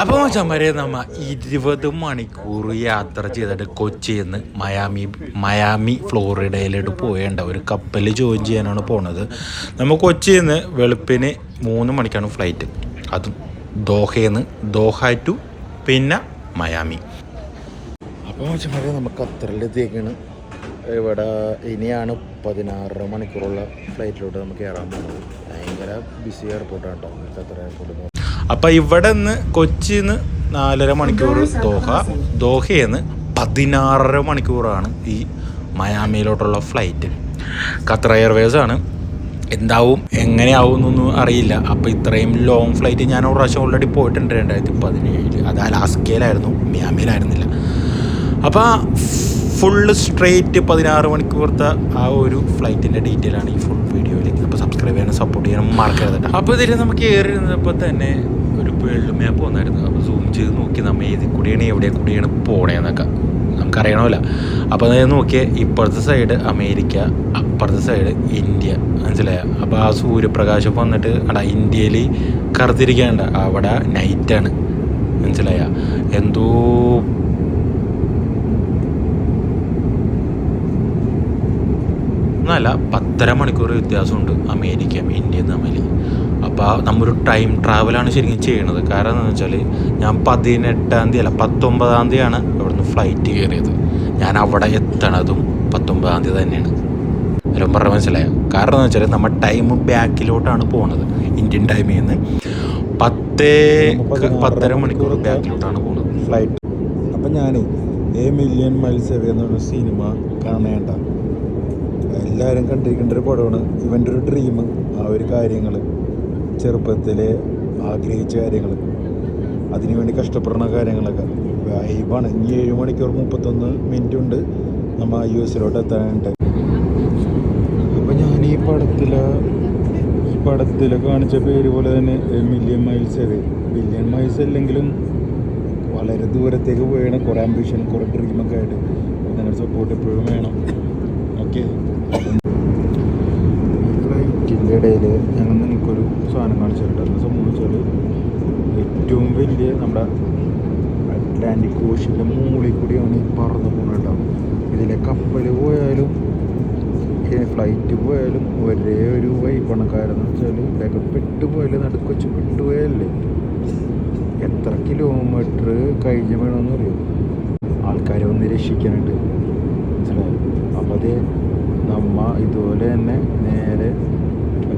അപ്പോൾ മച്ചന്മാരെ നമ്മ ഇരുപത് മണിക്കൂർ യാത്ര ചെയ്തിട്ട് കൊച്ചിയിൽ നിന്ന് മയാമി മയാമി ഫ്ലോറിഡയിലോട്ട് പോയേണ്ട ഒരു കപ്പൽ ജോയിൻ ചെയ്യാനാണ് പോണത്. നമ്മൾ കൊച്ചിയിൽ നിന്ന് വെളുപ്പിന് മൂന്ന് മണിക്കാണ് ഫ്ലൈറ്റ്. അതും ദോഹയിൽ ദോഹ ടു പിന്നെ മയാമി. അപ്പോൾ നമുക്ക് ഖത്തറിലെത്തിയേക്കാണ്. ഇവിടെ ഇനിയാണ് പതിനാറര മണിക്കൂറുള്ള ഫ്ലൈറ്റിലോട്ട് നമുക്ക് കയറാൻ പോകുന്നത് ഭയങ്കര ബിസി എയർപോർട്ടാണ് കേട്ടോ ഖത്തർ എയർപോർട്ട് അപ്പോൾ ഇവിടെ നിന്ന് കൊച്ചിയിൽ നിന്ന് നാലര മണിക്കൂർ ദോഹ ദോഹയിൽ നിന്ന് പതിനാറര മണിക്കൂറാണ് ഈ മയാമിയിലോട്ടുള്ള ഫ്ലൈറ്റ് ഖത്തർ എയർവേസ് ആണ്. എന്താവും എങ്ങനെയാവും എന്നൊന്നും അറിയില്ല. അപ്പോൾ ഇത്രയും ലോങ് ഫ്ലൈറ്റ് ഞാൻ ഒരു പ്രാവശ്യം ഓൾറെഡി പോയിട്ടുണ്ട് രണ്ടായിരത്തി പതിനേഴിൽ അത് അലാസ്കയിലായിരുന്നു മിയാമിയിലായിരുന്നില്ല. അപ്പോൾ ഫുള്ള് സ്ട്രെയിറ്റ് പതിനാറ് മണിക്കൂർത്തെ ആ ഒരു ഫ്ലൈറ്റിന്റെ ഡീറ്റെയിൽ ആണ് ഈ ഫുൾ വീഡിയോയിൽ അപ്പോൾ സബ്സ്ക്രൈബ് ചെയ്യാനും സപ്പോർട്ട് ചെയ്യാനും മറക്കരുത്. അപ്പോൾ ഇതിൽ നമുക്ക് ഏറിയിരുന്നപ്പോൾ തന്നെ വേൾഡ് മാപ്പ് വന്നായിരുന്നു. അപ്പോൾ സൂം ചെയ്ത് നോക്കി നമ്മൾ ഏത് കൂടിയാണ് എവിടെ കൂടിയാണ് പോണേന്നൊക്കെ. നമുക്കറിയണമല്ല അപ്പോൾ ഞാൻ നോക്കിയാൽ ഇപ്പുറത്തെ സൈഡ് അമേരിക്ക അപ്പുറത്തെ സൈഡ് ഇന്ത്യ. മനസ്സിലായ? അപ്പോൾ ആ സൂര്യപ്രകാശം വന്നിട്ട് അടാ ഇന്ത്യയിൽ കറുത്തിരിക്കാണ്ട അവിടെ നൈറ്റാണ് മനസ്സിലായ? എന്തോ എന്നല്ല പത്തര മണിക്കൂർ വ്യത്യാസമുണ്ട് അമേരിക്കയും ഇന്ത്യയും തമ്മിൽ അപ്പോൾ നമ്മൊരു ടൈം ട്രാവലാണ് ശരിക്കും ചെയ്യണത്. കാരണം എന്താണെന്ന് വെച്ചാൽ ഞാൻ പതിനെട്ടാം തീയതി അല്ല പത്തൊമ്പതാം തീയതിയാണ് ഇവിടുന്ന് ഫ്ലൈറ്റ് കയറിയത്. ഞാൻ അവിടെ എത്തണതും പത്തൊമ്പതാം തീയതി തന്നെയാണ്. എല്ലാം പറഞ്ഞ മനസ്സിലായോ? കാരണം എന്ന് വെച്ചാൽ നമ്മൾ ടൈം ബാക്കിലോട്ടാണ് പോണത് ഇന്ത്യൻ ടൈമിൽ നിന്ന് പത്തേ പത്തര മണിക്കൂർ ബാക്കിലോട്ടാണ് പോണത്. ഫ്ലൈറ്റ് അപ്പം ഞാൻ എ മില്യൺ മൈൽസ് എവേ ഒരു സിനിമ കാണേണ്ട എല്ലാവരും കണ്ടിരിക്കേണ്ട ഒരു പടമാണ്. ഇവന്റെ ഒരു ഡ്രീം ആ ഒരു കാര്യങ്ങൾ ചെറുപ്പത്തിലെ ആഗ്രഹിച്ച കാര്യങ്ങൾ അതിനുവേണ്ടി കഷ്ടപ്പെടുന്ന കാര്യങ്ങളൊക്കെ. വൈബാണ്. ഇനി ഏഴ് മണിക്കൂർ മുപ്പത്തൊന്ന് മിനിറ്റ് ഉണ്ട് നമ്മൾ യു എസിലോട്ട് എത്താനായിട്ട്. അപ്പോൾ ഞാൻ ഈ പടത്തിൽ ഈ പടത്തിൽ കാണിച്ച പേര് പോലെ തന്നെ million miles away million miles അല്ലെങ്കിലും വളരെ ദൂരത്തേക്ക് പോയാണ്. കുറേ ആംബിഷൻ കുറേ ഡ്രീമൊക്കെ ആയിട്ട്. നിങ്ങളുടെ സപ്പോർട്ട് എപ്പോഴും വേണം. ഓക്കെ ഫ്ലൈറ്റിന്റെ ഇടയിൽ ഞങ്ങൾ നിങ്ങൾക്കൊരു സാധനം കാണിച്ചിട്ടുണ്ട് എന്താ സംഭവിച്ചാൽ ഏറ്റവും വലിയ നമ്മുടെ അറ്റ്ലാന്റിക് ഓഷ്യന്റെ മുകളിൽ കൂടിയാണ് ഈ പറന്ന് പോകുന്നുണ്ടാവും ഇതിലെ കപ്പൽ പോയാലും ഫ്ലൈറ്റ് പോയാലും ഒരേ ഒരു വൈബാണ് കാരണം വെച്ചാൽ വേഗപ്പെട്ട് പോയാലും നടുക്കൊച്ച് പെട്ടുപോയല്ലേ എത്ര കിലോമീറ്റർ കഴിഞ്ഞ് വേണമെന്ന് അറിയും ആൾക്കാരെ ഒന്ന് രക്ഷിക്കാനുണ്ട്. മനസ്സിലായോ? അപ്പോൾ അത് നമ്മ ഇതുപോലെ തന്നെ നേരെ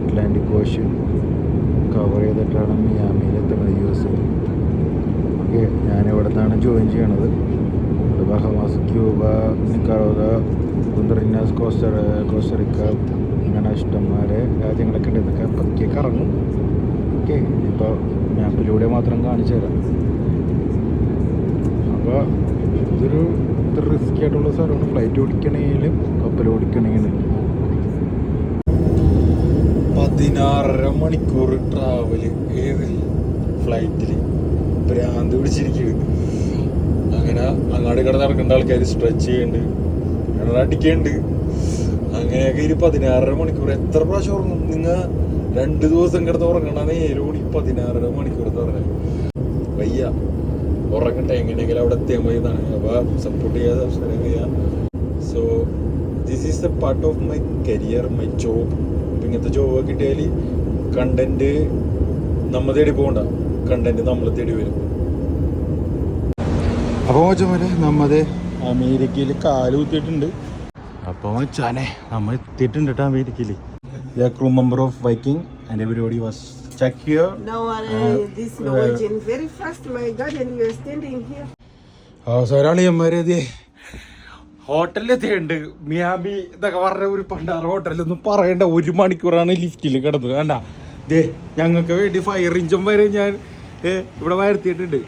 അറ്റ്ലാന്റിക് ഓഷ്യൻ കവർ ചെയ്തിട്ടാണ് മിയാമിയിലെത്തുന്നത് യു എസ് ഓക്കെ ഞാനിവിടെ നിന്നാണ് ജോയിൻ ചെയ്യണത്. ബഹമാസ് ക്യൂബ നിക്കാറോഗ കുന്തറിനാസ് കോസ്റ്റർ കോസ്റ്ററിക്ക അങ്ങനെ ഇഷ്ടംമാരെ രാജ്യങ്ങളൊക്കെ ഉണ്ട്. ഇതൊക്കെ പതുക്കെ കറങ്ങും ഓക്കെ ഇപ്പോൾ മാപ്പിലൂടെ മാത്രം കാണിച്ചു തരാം. അപ്പോൾ ഇതൊരു ഇത്ര റിസ്കി ആയിട്ടുള്ള സ്ഥലമാണ്. ഫ്ലൈറ്റ് ഓടിക്കണമെങ്കിലും കപ്പൽ ഓടിക്കണമെങ്കിലും പതിനാറര മണിക്കൂർ ട്രാവൽ ഏത് ഫ്ലൈറ്റിൽ ഭ്രാന്ത് പിടിച്ചിരിക്കുന്നു അങ്ങനെ അങ്ങാടി കട നടക്കേണ്ട ആൾക്കാർ സ്ട്രെച്ച് ചെയ്യുന്നുണ്ട് കിണർ അടിക്കുന്നുണ്ട് അങ്ങനെയൊക്കെ ഒരു പതിനാറര മണിക്കൂർ. എത്ര പ്രാവശ്യം ഉറങ്ങും? നിങ്ങൾ രണ്ട് ദിവസം കിടന്ന് ഉറങ്ങണ നേരെ കൂടി പതിനാറര മണിക്കൂർ പറഞ്ഞാൽ വയ്യ. ഉറങ്ങട്ടെ എങ്ങനെയെങ്കിലും അവിടെ എത്തിയാൽ മതി എന്നാണ്. അപ്പോൾ സപ്പോർട്ട് ചെയ്യാൻ so this is a part of my career my job ഇങ്ങനത്തെ ജോബ് കിട്ടിയാൽ കണ്ടന്റ് നമ്മൾ തേടി പോകണ്ട കണ്ടന്റ് നമ്മൾ തേടി വരും. അപ്പോൾ വെച്ചാൽ നമ്മത് അമേരിക്കയിൽ കാലുകുത്തിയിട്ടുണ്ട് അപ്പോൾ വെച്ചാനെ നമ്മൾ എത്തിയിട്ടുണ്ട് കേട്ടോ അമേരിക്കയിൽ crew member of Viking and everybody was check here No, uh, Uh, this uh, Norwegian very fast, my God, and you're standing here. അവസരാളിയന്മാരത് ഹോട്ടലിലെത്തിയുണ്ട് മിയാമി ഇതൊക്കെ പറഞ്ഞ ഒരു പണ്ടാറ് ഹോട്ടലൊന്നും പറയണ്ട. ഒരു മണിക്കൂറാണ് ലിഫ്റ്റിൽ കിടന്നത്. വേണ്ട ദേ ഞങ്ങൾക്ക് വേണ്ടി ഫയർ ഇഞ്ചും വരെ ഞാൻ ഇവിടെ വരുത്തിയിട്ടുണ്ട്.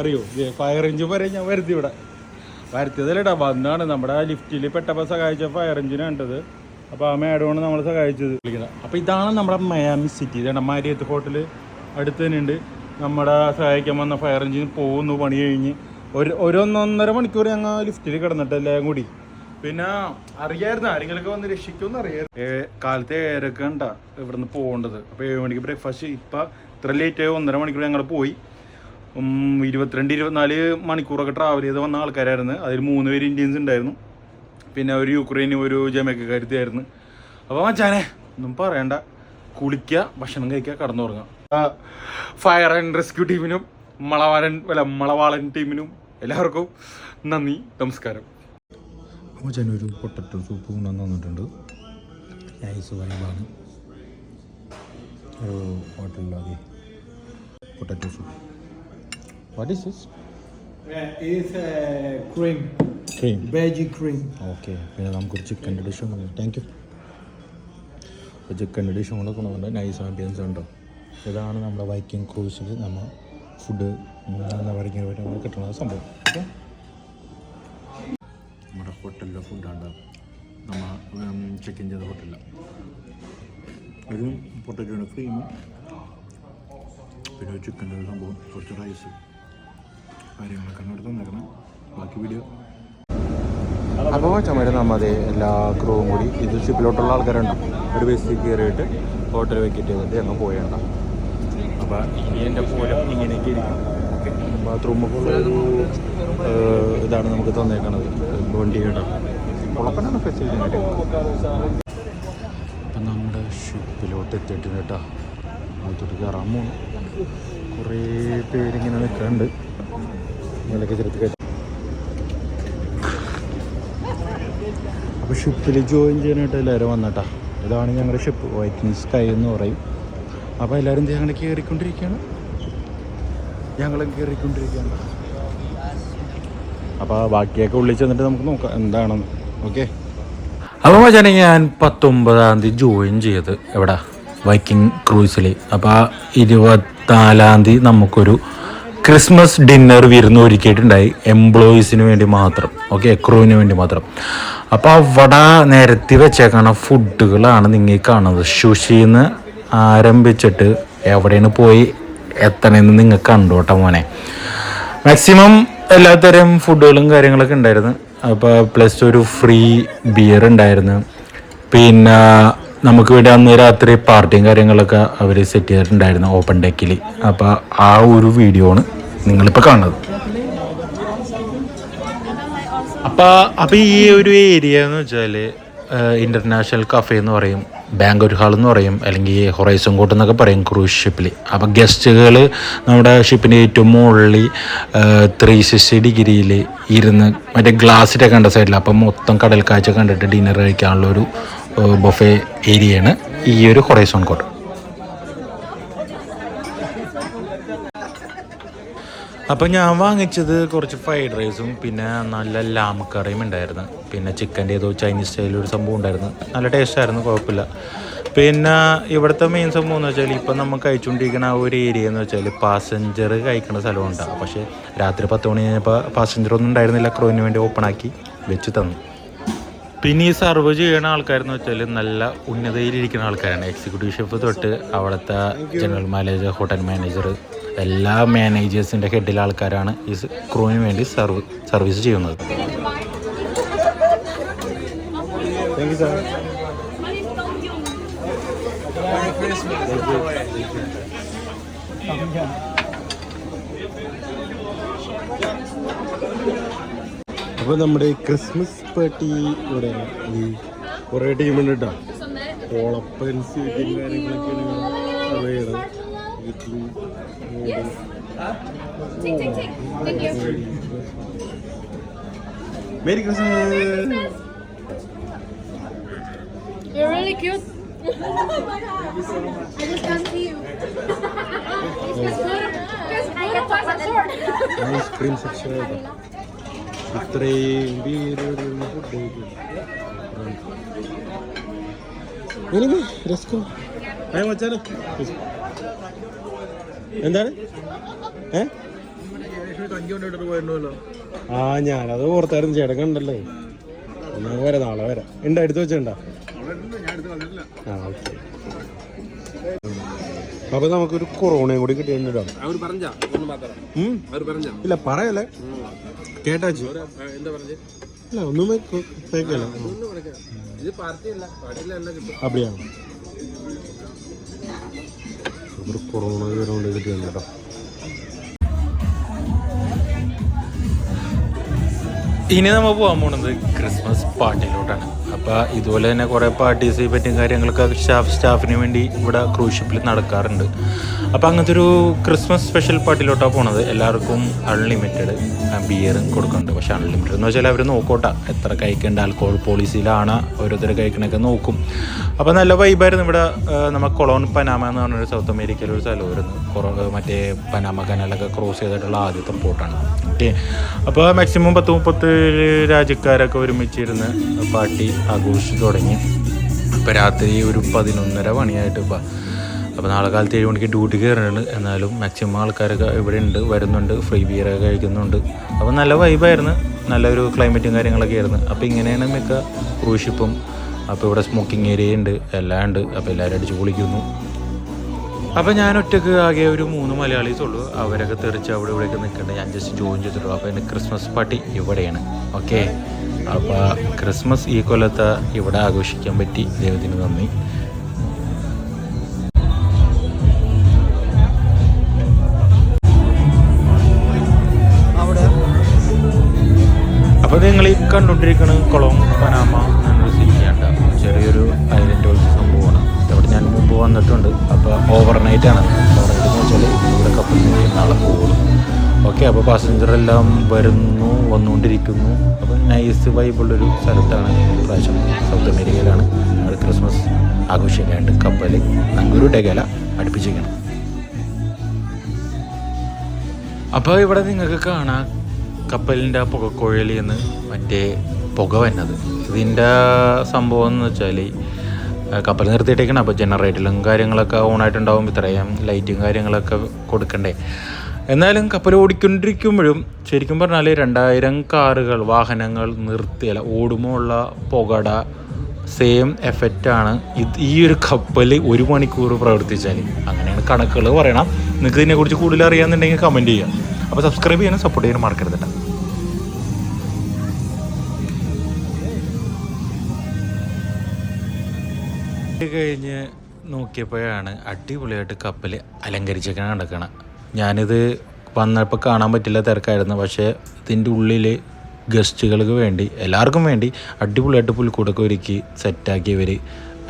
അറിയോ? ദേ ഫയർ ഇഞ്ചും വരെ ഞാൻ വരുത്തി ഇവിടെ. വരുത്തിയതല്ലേടാ വന്നാണ് നമ്മുടെ ലിഫ്റ്റിൽ പെട്ടപ്പോൾ സഹായിച്ച ഫയർ എഞ്ചിൻ കണ്ടത്. അപ്പോൾ ആ മേഡമാണ് നമ്മൾ സഹായിച്ചത്. വിളിക്കുന്നത് അപ്പോൾ ഇതാണ് നമ്മുടെ മയാമി സിറ്റി ഇതാണ് മാരിയത്ത് ഹോട്ടൽ അടുത്ത് തന്നെയുണ്ട്. നമ്മുടെ സഹായിക്കാൻ വന്ന ഫയർ എഞ്ചിൻ പോകുന്നു പണി കഴിഞ്ഞ്. ഒരു ഒരൊന്നൊന്നര മണിക്കൂർ ഞങ്ങൾ ലിഫ്റ്റിൽ കിടന്നിട്ട് എല്ലാം കൂടി. പിന്നെ അറിയായിരുന്നു ആരെങ്കിലൊക്കെ വന്ന് രക്ഷിക്കുമെന്ന് അറിയായിരുന്നു. കാലത്തെ ഏഴരക്ക് ഉണ്ടാ ഇവിടുന്ന് പോകേണ്ടത്. അപ്പോൾ ഏഴ് മണിക്ക് ബ്രേക്ക്ഫാസ്റ്റ്. ഇപ്പം ഇത്ര ലേറ്റ് ആയി ഒന്നര മണിക്കൂർ ഞങ്ങൾ പോയി. ഇരുപത്തിരണ്ട് ഇരുപത്തിനാല് മണിക്കൂറൊക്കെ ട്രാവൽ ചെയ്ത് വന്ന ആൾക്കാരായിരുന്നു. അതിൽ മൂന്ന് പേര് ഇന്ത്യൻസ് ഉണ്ടായിരുന്നു. പിന്നെ ഒരു യുക്രൈനും ഒരു ജമൈക്കക്കാരുത്തിയായിരുന്നു അപ്പോൾ മച്ചാനെ ഒന്നും പറയണ്ട. കുളിക്കുക ഭക്ഷണം കഴിക്കുക കടന്നുറങ്ങുക ഫയർ ആൻഡ് റെസ്ക്യൂ ടീമിനും മളവാരൻ അല്ല മളവാളൻ ടീമിനും എല്ലാവർക്കും നന്ദി നമസ്കാരം. മച്ചാൻ ഒരു പൊട്ടറ്റോ സൂപ്പ് കൊണ്ടുവന്ന് തന്നിട്ടുണ്ട്. നൈസ് വൈബാണ് ഒരു ഹോട്ടലിലാതെ potato soup what is this cream cream cream. Okay പിന്നെ നമുക്കൊരു ചിക്കന്റെ ഡിഷും താങ്ക് യു അപ്പോൾ ചിക്കന്റെ ഡിഷും കൂടെ കൊണ്ടുവന്നിട്ടുണ്ട് നൈസ് ആംബിയൻസ് ഉണ്ടോ? ഇതാണ് നമ്മുടെ വൈക്കിംഗ് ക്രൂസിൽ നമ്മൾ ഫുഡ് എന്താ നമുക്ക് കിട്ടണ സംഭവം. ഓക്കെ? നമ്മുടെ ഹോട്ടലിലെ ഫുഡാണ് നമ്മൾ ചെക്ക് ഇൻ ചെയ്ത ഹോട്ടലിലാണ് ഒരു പൊട്ടറ്റോയുടെ ക്രീം പിന്നെ ഒരു ചിക്കന്റെ ഒരു സംഭവം കുറച്ച് റൈസ് കാര്യങ്ങളൊക്കെ ഇവിടെ തന്നേക്കണം. ബാക്കി വീഡിയോ അപ്പോൾ ചമര നമ്മതെ എല്ലാ ക്രൂവും കൂടി ഇത് ഷിപ്പിലോട്ടുള്ള ആൾക്കാരുണ്ട്. ഒരു ബസ്സിൽ കയറിയിട്ട് ഹോട്ടൽ വെക്കറ്റ് ചെയ്തിട്ട് ഞങ്ങൾ പോയേണ്ട. അപ്പോൾ ഇനി എന്റെ പോലും ഇങ്ങനെയൊക്കെ ഇരിക്കും. ഓക്കെ ബാത്റൂമൊക്കെ ഇതാണ് നമുക്ക് തന്നേക്കണത്. വണ്ടിയുടെ കുഴപ്പമാണ് ഫെസിലിറ്റി അപ്പം നമ്മുടെ ഷിപ്പിലോട്ട് എത്തിയിട്ടുണ്ട് കേട്ടോ. അതിലോട്ട് കയറാൻ പോകുന്നു കുറേ പേരിങ്ങനെ നിൽക്കുന്നുണ്ട് ഇങ്ങനെയൊക്കെ ചെറുത്ത് കയറ്റി അപ്പോൾ ഷിപ്പിൽ ജോയിൻ ചെയ്യാനായിട്ട് എല്ലാവരും വന്നട്ടാ. ഇതാണ് ഞങ്ങളുടെ ഷിപ്പ് വൈറ്റിംഗ് സ്കൈ എന്ന് പറയും. അപ്പോൾ എല്ലാവരും ഞങ്ങൾ കയറിക്കൊണ്ടിരിക്കുകയാണ് ഞങ്ങളും കയറിക്കൊണ്ടിരിക്കുകയാണ് അപ്പോൾ ബാക്കിയൊക്കെ ഉള്ളിൽ നമുക്ക് നോക്കാം എന്താണെന്ന്. ഓക്കെ. അപ്പോൾ മച്ചാനെ ഞാൻ പത്തൊമ്പതാം തീയതി ജോയിൻ ചെയ്ത് എവിടെ? വൈക്കിംഗ് ക്രൂസിൽ അപ്പോൾ ഇരുപത്തിനാലാം തീയതി നമുക്കൊരു ക്രിസ്മസ് ഡിന്നർ വിരുന്ന് ഒരുക്കിയിട്ടുണ്ടായി. എംപ്ലോയീസിന് വേണ്ടി മാത്രം. ഓക്കെ ക്രൂവിന് വേണ്ടി മാത്രം. അപ്പോൾ അവിടെ നിരത്തി വെച്ചേക്കണ ഫുഡുകളാണ് നിങ്ങൾ കാണുന്നത്. ശുശിന്ന് ആരംഭിച്ചിട്ട് എവിടെയാണ് പോയി? എത്തണമെന്ന് നിങ്ങൾക്ക് കണ്ടോട്ടെ മോനെ. മാക്സിമം എല്ലാത്തരം ഫുഡുകളും കാര്യങ്ങളൊക്കെ ഉണ്ടായിരുന്നു. അപ്പോൾ പ്ലസ് ഒരു ഫ്രീ ബിയർ ഉണ്ടായിരുന്നു. പിന്നെ നമുക്ക് വേണ്ടി അന്ന് രാത്രി പാർട്ടിയും കാര്യങ്ങളൊക്കെ അവർ സെറ്റ് ചെയ്തിട്ടുണ്ടായിരുന്നു ഓപ്പൺ ഡെക്കിൽ അപ്പോൾ ആ ഒരു വീഡിയോ ആണ് നിങ്ങളിപ്പോൾ കാണുന്നത്. അപ്പോൾ അപ്പോൾ ഈ ഒരു ഏരിയ എന്ന് വെച്ചാൽ ഇന്റർനാഷണൽ കഫേ എന്ന് പറയും. ബാങ്കർ ഹാൾ എന്ന് പറയും അല്ലെങ്കിൽ ഹൊറൈസൺ കോട്ട് എന്നൊക്കെ പറയും ക്രൂസ് ഷിപ്പിൽ അപ്പോൾ ഗസ്റ്റുകൾ നമ്മുടെ ഷിപ്പിന്റെ ഏറ്റവും മുകളിൽ ത്രീ സിക്സ്റ്റി ഡിഗ്രിയിൽ ഇരുന്ന് മറ്റേ ഗ്ലാസ്സിന്റെ കണ്ട സൈഡിൽ അപ്പം മൊത്തം കടൽ കാഴ്ച കണ്ടിട്ട് ഡിന്നർ കഴിക്കാനുള്ള ഒരു ബൊഫേ ഏരിയയാണ് ഈ ഒരു ഹൊറൈസൺ കോട്ട്. അപ്പം ഞാൻ വാങ്ങിച്ചത് കുറച്ച് ഫ്രൈഡ് റൈസും പിന്നെ നല്ല ലാമ കറിയും ഉണ്ടായിരുന്നു. പിന്നെ ചിക്കന്റെ ഏതോ ചൈനീസ് സ്റ്റൈലിൽ ഒരു സംഭവം ഉണ്ടായിരുന്നു. നല്ല ടേസ്റ്റായിരുന്നു കുഴപ്പമില്ല. പിന്നെ ഇവിടുത്തെ മെയിൻ സംഭവം എന്ന് വെച്ചാൽ ഇപ്പം നമ്മൾ കഴിച്ചുകൊണ്ടിരിക്കുന്ന ആ ഒരു ഏരിയ എന്ന് വെച്ചാൽ പാസഞ്ചർ കഴിക്കുന്ന സ്ഥലമുണ്ടാകും പക്ഷേ രാത്രി പത്ത് മണി കഴിഞ്ഞപ്പോൾ പാസഞ്ചർ ഒന്നും ഉണ്ടായിരുന്നില്ല ക്രോയിന് വേണ്ടി ഓപ്പൺ ആക്കി വെച്ച് തന്നു. പിന്നെ ഈ സർവ് ചെയ്യുന്ന ആൾക്കാരെന്ന് വെച്ചാൽ നല്ല ഉന്നതയിലിരിക്കുന്ന ആൾക്കാരാണ്. എക്സിക്യൂട്ടീവ് ഷെഫ് തൊട്ട് അവിടുത്തെ ജനറൽ മാനേജർ ഹോട്ടൽ മാനേജർ എല്ലാ മാനേജേഴ്സിന്റെ ഹെഡിലെ ആൾക്കാരാണ് ഈ ക്രൂവിന് വേണ്ടി സർവ് സർവീസ് ചെയ്യുന്നത്. അപ്പോൾ നമ്മുടെ ക്രിസ്മസ് പാർട്ടി ഇവിടെ ഈ കുറേ ടീമുണ്ട് കേട്ടോ Yes. Huh? Take, take, take. Thank you. Merry Christmas. Merry Christmas. You're really cute. I just can't see you. Ice cream section. Train biru Ini nih, let's. Ayo, macam apa? എന്താണ്? ഏ? ആ ഞാനത് ഓർത്തായിരുന്നു. ചേട്ടൻ കണ്ടല്ലേ? ഞാൻ വരാം നാളെ വരാം. ഉണ്ട് അടുത്ത് വെച്ചിട്ടുണ്ടോ? ആ ഓക്കെ. അപ്പൊ നമുക്കൊരു കൊറോണയും കൂടി കിട്ടിയിട്ടുണ്ടോ ഇല്ല പറയല്ലേ? കേട്ടാച്ചു? ഇല്ല ഒന്നും ഫേക്കല്ല ഇത് ഒരു കൊറോണ വിവരം കേട്ടോ ഇനി നമ്മൾ പോകാൻ പോണത് ക്രിസ്മസ് പാട്ടിലോട്ടാണ് അപ്പോൾ ഇതുപോലെ തന്നെ കുറേ പാർട്ടീസ് പറ്റും കാര്യങ്ങളൊക്കെ സ്റ്റാഫ് സ്റ്റാഫിന് വേണ്ടി ഇവിടെ ക്രൂസ് ഷിപ്പിൽ നടക്കാറുണ്ട്. അപ്പോൾ അങ്ങനത്തെ ഒരു ക്രിസ്മസ് സ്പെഷ്യൽ പാർട്ടിയിലോട്ടാണ് പോണത്. എല്ലാവർക്കും അൺലിമിറ്റഡ് ബിയറും കൊടുക്കുന്നുണ്ട്. പക്ഷേ അൺലിമിറ്റഡ് എന്ന് വെച്ചാൽ അവർ നോക്കോട്ടാ. എത്ര കഴിക്കേണ്ട ആൽക്കോഹോൾ പോളിസിയിലാണ് ഓരോരുത്തർ കഴിക്കണൊക്കെ നോക്കും. അപ്പോൾ നല്ല വൈബായിരുന്നു ഇവിടെ നമ്മൾ നമ്മ കൊളോൺ പനാമ എന്ന് പറഞ്ഞൊരു സൗത്ത് അമേരിക്കയിലെ ഒരു സ്ഥലമായിരുന്നു മറ്റേ പനാമ കനാലൊക്കെ ക്രോസ് ചെയ്തിട്ടുള്ള ആദ്യത്തെ പോർട്ടാണ് ഓക്കെ. അപ്പോൾ മാക്സിമം പത്ത് മുപ്പത്തേഴ് രാജ്യക്കാരൊക്കെ ഒരുമിച്ചിരുന്ന് പാർട്ടി ആഘോഷിച്ച് തുടങ്ങി. ഇപ്പോൾ രാത്രി ഒരു പതിനൊന്നര മണിയായിട്ട് ഇപ്പോൾ അപ്പോൾ നാളെ കാലത്ത് ഏഴ് മണിക്ക് ഡ്യൂട്ടി കയറുന്നുണ്ട് എന്നാലും മാക്സിമം ആൾക്കാരൊക്കെ ഇവിടെ ഉണ്ട് വരുന്നുണ്ട് ഫ്രീ ബിയറൊക്കെ കഴിക്കുന്നുണ്ട്. അപ്പോൾ നല്ല വൈബായിരുന്നു നല്ലൊരു ക്ലൈമറ്റും കാര്യങ്ങളൊക്കെ ആയിരുന്നു. അപ്പോൾ ഇങ്ങനെയാണ് മിക്ക ക്രൂസ് ഷിപ്പും അപ്പോൾ ഇവിടെ സ്മോക്കിംഗ് ഏരിയ ഉണ്ട് എല്ലാം ഉണ്ട്. അപ്പോൾ എല്ലാവരും അടിച്ച് പൊളിക്കുന്നു. അപ്പോൾ ഞാൻ ഒറ്റയ്ക്ക് ആകെ ഒരു മൂന്ന് മലയാളീസ് ഉള്ളൂ. അവരൊക്കെ തെറിച്ച് അവിടെ ഇവിടെയൊക്കെ നിൽക്കേണ്ടത് ഞാൻ ജസ്റ്റ് ജോയിൻ ചെയ്തിട്ടുള്ളൂ. അപ്പോൾ എന്റെ ക്രിസ്മസ് പാർട്ടി ഇവിടെയാണ്. ഓക്കെ അപ്പോൾ ക്രിസ്മസ് ഈ കൊല്ലത്തെ ഇവിടെ ആഘോഷിക്കാൻ പറ്റി. ദൈവത്തിന് നന്ദി. അപ്പോൾ നിങ്ങൾ ഈ കണ്ടുകൊണ്ടിരിക്കുന്നത് കൊളം പനാമ എന്നൊരു സിറ്റിയാണ് ചെറിയൊരു ഐലൻഡ് പോലത്തെ സംഭവമാണ്. ഇവിടെ ഞാൻ മുമ്പ് വന്നിട്ടുണ്ട്. അപ്പോൾ ഓവർനൈറ്റ് ആണ്. ഓവർനൈറ്റ് എന്ന് വെച്ചാൽ ഇവിടെ കപ്പൽ നാളെ പോകുള്ളൂ ഓക്കെ അപ്പോൾ പാസഞ്ചർ എല്ലാം വരുന്നു വന്നുകൊണ്ടിരിക്കുന്നു. അപ്പോൾ നൈസ് വൈബുള്ളൊരു സ്ഥലത്താണ് പ്രാവശ്യം സൗത്ത് അമേരിക്കയിലാണ് ഞങ്ങൾ ക്രിസ്മസ് ആഘോഷിക്കാനായിട്ട് കപ്പൽ നങ്കൂരു ഡെഗല അടുപ്പിച്ചിരിക്കണം. അപ്പോൾ ഇവിടെ നിങ്ങൾക്ക് കാണാം കപ്പലിന്റെ ആ പുകക്കുഴലിൽ നിന്ന് മറ്റേ പുക വന്നത്. ഇതിന്റെ സംഭവം എന്ന് വെച്ചാൽ കപ്പൽ നിർത്തിയിട്ടേക്കണം. അപ്പോൾ ജനറേറ്ററിലും കാര്യങ്ങളൊക്കെ ഓണായിട്ടുണ്ടാവും ഇത്രയും ലൈറ്റും കാര്യങ്ങളൊക്കെ കൊടുക്കണ്ടേ. എന്നാലും കപ്പൽ ഓടിക്കൊണ്ടിരിക്കുമ്പോഴും ശരിക്കും പറഞ്ഞാൽ രണ്ടായിരം കാറുകൾ വാഹനങ്ങൾ നിർത്തിയല്ല ഓടുമ്പോൾ ഉള്ള പുകട സെയിം എഫക്റ്റാണ് ഇത് ഈ ഒരു കപ്പൽ ഒരു മണിക്കൂർ പ്രവർത്തിച്ചാൽ അങ്ങനെയാണ് കണക്കുകൾ പറയണം നിങ്ങൾക്ക് ഇതിനെക്കുറിച്ച് കൂടുതൽ അറിയാമെന്നുണ്ടെങ്കിൽ കമന്റ് ചെയ്യുക. അപ്പോൾ സബ്സ്ക്രൈബ് ചെയ്യാനും സപ്പോർട്ട് ചെയ്യാനും മറക്കരുത് കേട്ടോ ഇത് കഴിഞ്ഞ് നോക്കിയപ്പോഴാണ് അടിപൊളിയായിട്ട് കപ്പൽ അലങ്കരിച്ചൊക്കെ നടക്കണം ഞാനിത് വന്നപ്പോൾ കാണാൻ പറ്റില്ല തിരക്കായിരുന്നു. പക്ഷേ ഇതിന്റെ ഉള്ളിൽ ഗസ്റ്റുകൾക്ക് വേണ്ടി എല്ലാവർക്കും വേണ്ടി അടിപൊളിയായിട്ട് പുൽക്കൂടൊക്കെ ഒരുക്കി സെറ്റാക്കി ഇവർ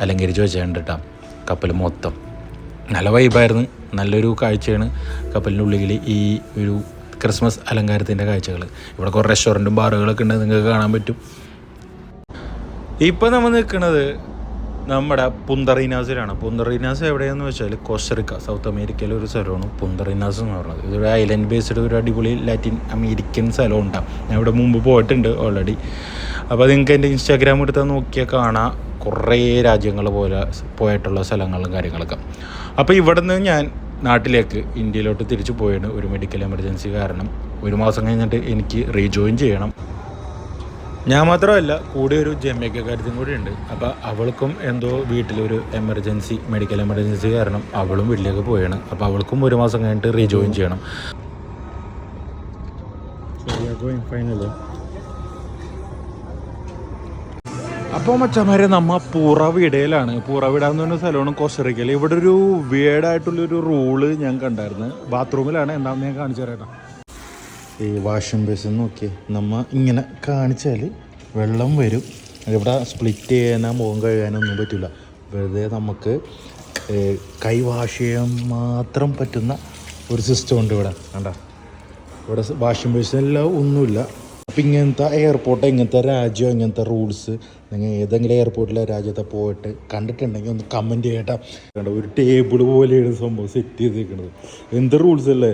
അലങ്കരിച്ച് വെച്ചിട്ടുണ്ട് കേട്ടോ കപ്പൽ മൊത്തം. നല്ല വൈബായിരുന്നു നല്ലൊരു കാഴ്ചയാണ് കപ്പലിന്റെ ഉള്ളിൽ ഈ ഒരു ക്രിസ്മസ് അലങ്കാരത്തിന്റെ കാഴ്ചകൾ ഇവിടെ കുറേ റെസ്റ്റോറന്റും ബാറുകളൊക്കെ ഉണ്ട് നിങ്ങൾക്ക് കാണാൻ പറ്റും. ഇപ്പം നമ്മൾ നിൽക്കുന്നത് നമ്മുടെ പുന്തറീനാസിലാണ് പുന്തറീനാസ് എവിടെയാണെന്ന് വെച്ചാൽ കോസ്റ്ററിക്ക സൗത്ത് അമേരിക്കയിലെ ഒരു സ്ഥലമാണ് പുന്തറീനാസ് എന്ന് പറയുന്നത് ഇതൊരു ഐലൻഡ് ബേസ്ഡ് ഒരു അടിപൊളി ലാറ്റിൻ അമേരിക്കൻ സ്ഥലം ഉണ്ടാവും ഞാൻ ഇവിടെ മുമ്പ് പോയിട്ടുണ്ട് ഓൾറെഡി അപ്പോൾ നിങ്ങൾക്ക് എന്റെ ഇൻസ്റ്റാഗ്രാം എടുത്താൽ നോക്കിയാൽ കാണാം കുറേ രാജ്യങ്ങൾ പോലെ പോയിട്ടുള്ള സ്ഥലങ്ങളും കാര്യങ്ങളൊക്കെ. അപ്പോൾ ഇവിടെ നിന്ന് ഞാൻ നാട്ടിലേക്ക് ഇന്ത്യയിലോട്ട് തിരിച്ചു പോയാണ്. ഒരു മെഡിക്കൽ എമർജൻസി കാരണം. ഒരു മാസം കഴിഞ്ഞിട്ട് എനിക്ക് റീജോയിൻ ചെയ്യണം. ഞാൻ മാത്രമല്ല കൂടെ ഒരു ജമൈക്കക്കാരത്തും കൂടി ഉണ്ട്. അപ്പോൾ അവൾക്കും എന്തോ വീട്ടിലൊരു എമർജൻസി മെഡിക്കൽ എമർജൻസി കാരണം അവളും വീട്ടിലേക്ക് പോയാണ്. അപ്പോൾ അവൾക്കും ഒരു മാസം കഴിഞ്ഞിട്ട് റീജോയിൻ ചെയ്യണം. അപ്പോൾ മച്ചന്മാരെ നമ്മ പൂറവിടയിലാണ്. പൂറവിട എന്ന് പറഞ്ഞ സ്ഥലമാണ് കോസ്റ്ററിക്കൽ ഇവിടെ ഒരു വീടായിട്ടുള്ളൊരു റൂൾ ഞാൻ കണ്ടായിരുന്നു. ബാത്റൂമിലാണ് എന്താണെന്ന് ഞാൻ കാണിച്ചു തരാം ഈ വാഷിംഗ് ബേസിൽ നോക്കി നമ്മൾ ഇങ്ങനെ കാണിച്ചാൽ വെള്ളം വരും. ഇവിടെ സ്പ്ലിറ്റ് ചെയ്യാനോ മുഖം കഴുകാനോ ഒന്നും പറ്റില്ല വെറുതെ നമുക്ക് കൈ വാഷ് ചെയ്യാൻ മാത്രം പറ്റുന്ന ഒരു സിസ്റ്റം ഉണ്ട് ഇവിടെ. കണ്ട? ഇവിടെ വാഷിംഗ് ബേസിനെല്ലാം ഒന്നുമില്ല. അപ്പം ഇങ്ങനത്തെ എയർപോർട്ട് ഇങ്ങനത്തെ രാജ്യം ഇങ്ങനത്തെ റൂൾസ് നിങ്ങൾ ഏതെങ്കിലും എയർപോർട്ടിലെ രാജ്യത്തെ പോയിട്ട് കണ്ടിട്ടുണ്ടെങ്കിൽ ഒന്ന് കമന്റ് ചെയ്യട്ടെ. ഒരു ടേബിൾ പോലെയാണ് സംഭവം സെറ്റ് ചെയ്തേക്കുന്നത് എന്ത് റൂൾസ് അല്ലേ?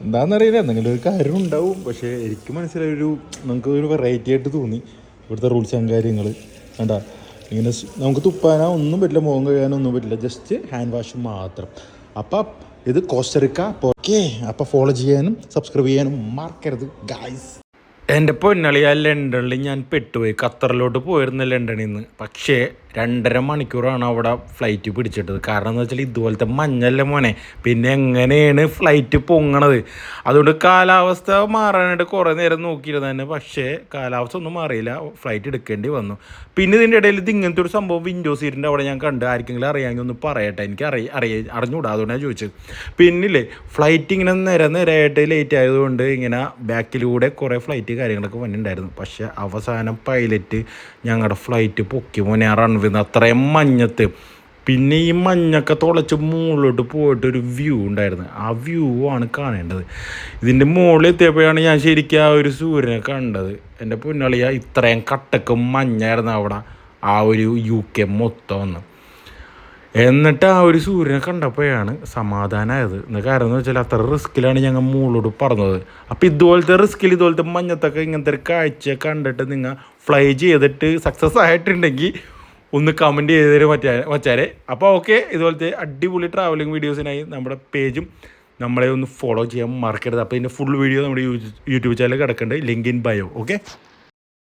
എന്താണെന്നറിയില്ല എന്തെങ്കിലും ഒരു കാര്യം ഉണ്ടാവും പക്ഷേ എനിക്ക് മനസ്സിലായി ഒരു നമുക്ക് ഒരു വെറൈറ്റി ആയിട്ട് തോന്നി ഇവിടുത്തെ റൂൾസ് ആൻഡ് കാര്യങ്ങൾ വേണ്ട ഇങ്ങനെ നമുക്ക് തുപ്പാനോ ഒന്നും പറ്റില്ല മുഖം കഴുകാനോ ഒന്നും പറ്റില്ല. ജസ്റ്റ് ഹാൻഡ് വാഷ് മാത്രം. അപ്പം ഇത് കോസ്റ്ററിക്ക ഓക്കെ അപ്പോൾ ഫോളോ ചെയ്യാനും സബ്സ്ക്രൈബ് ചെയ്യാനും മറക്കരുത് ഗായ്സ് എന്റെ പൊന്നളി ആ ലണ്ടനിൽ ഞാൻ പെട്ടുപോയി. ഖത്തറിലോട്ട് പോയിരുന്നു ലണ്ടനിൽ നിന്ന് പക്ഷേ രണ്ടര മണിക്കൂറാണ് അവിടെ ഫ്ലൈറ്റ് പിടിച്ചിട്ടത്. കാരണം എന്ന് വെച്ചാൽ ഇതുപോലത്തെ മഞ്ഞല്ല മോനെ? പിന്നെ എങ്ങനെയാണ് ഫ്ലൈറ്റ് പൊങ്ങണത്? അതുകൊണ്ട് കാലാവസ്ഥ മാറാനായിട്ട് കുറേ നേരം നോക്കിയിരുന്നു തന്നെ പക്ഷേ കാലാവസ്ഥ ഒന്നും മാറിയില്ല. ഫ്ലൈറ്റ് എടുക്കേണ്ടി വന്നു. പിന്നെ ഇതിന്റെ ഇടയിൽ ഇത് ഇങ്ങനത്തെ ഒരു സംഭവം വിൻഡോ സീറ്റിന്റെ അവിടെ ഞാൻ കണ്ട് ആർക്കെങ്കിലും അറിയാമെങ്കിൽ ഒന്ന് പറയട്ടെ. എനിക്ക് അറിയ അറിയ അറിഞ്ഞുകൂടാ അതുകൊണ്ടാണ് ചോദിച്ചത്. പിന്നില്ലേ ഫ്ലൈറ്റ് ഇങ്ങനെ നേരെ നേരെയായിട്ട് ലേറ്റ് ആയതുകൊണ്ട് ഇങ്ങനെ ബാക്കിലൂടെ കുറേ ഫ്ലൈറ്റ് കാര്യങ്ങളൊക്കെ വന്നിട്ടുണ്ടായിരുന്നു. പക്ഷേ അവസാനം പൈലറ്റ് ഞങ്ങളുടെ ഫ്ലൈറ്റ് പൊക്കി മോനെ. ആ റൺവേന്ന് അത്രയും മഞ്ഞത്ത്. പിന്നെ ഈ മഞ്ഞൊക്കെ തുളച്ച് മുകളിലോട്ട് പോയിട്ട് ഒരു വ്യൂ ഉണ്ടായിരുന്നു. ആ വ്യൂ ആണ് കാണേണ്ടത്. ഇതിന്റെ മുകളിൽ എത്തിയപ്പോഴാണ് ഞാൻ ശരിക്കും ആ ഒരു സൂര്യനെ കണ്ടത്. എന്റെ പൊന്നളിയ ഇത്രയും കട്ടക്കും മഞ്ഞായിരുന്നു അവിടെ. ആ ഒരു യു കെ മൊത്തം ഒന്ന്. എന്നിട്ട് ആ ഒരു സൂര്യനെ കണ്ടപ്പോഴാണ് സമാധാനമായത് കാരണം എന്ന് വെച്ചാൽ അത്ര റിസ്ക്കിലാണ് ഞങ്ങൾ മുകളിലോട്ട് പറഞ്ഞത് അപ്പോൾ ഇതുപോലത്തെ റിസ്കിൽ ഇതുപോലത്തെ മഞ്ഞത്തൊക്കെ ഇങ്ങനത്തെ ഒരു കാഴ്ച കണ്ടിട്ട് നിങ്ങൾ ഫ്ലൈ ചെയ്തിട്ട് സക്സസ് ആയിട്ടുണ്ടെങ്കിൽ ഒന്ന് കമന്റ് ചെയ്തേരും മറ്റേ മച്ചാരെ അപ്പോൾ ഓക്കെ ഇതുപോലത്തെ അടിപൊളി ട്രാവലിംഗ് വീഡിയോസിനായി നമ്മുടെ പേജും നമ്മളെ ഒന്ന് ഫോളോ ചെയ്യാൻ മറക്കരുത്. അപ്പോൾ ഇതിന്റെ ഫുൾ വീഡിയോ നമ്മുടെ യൂട്യൂബ് ചാനൽ കിടക്കേണ്ടത് ലിങ്ക് ഇൻ ബയോ ഓക്കെ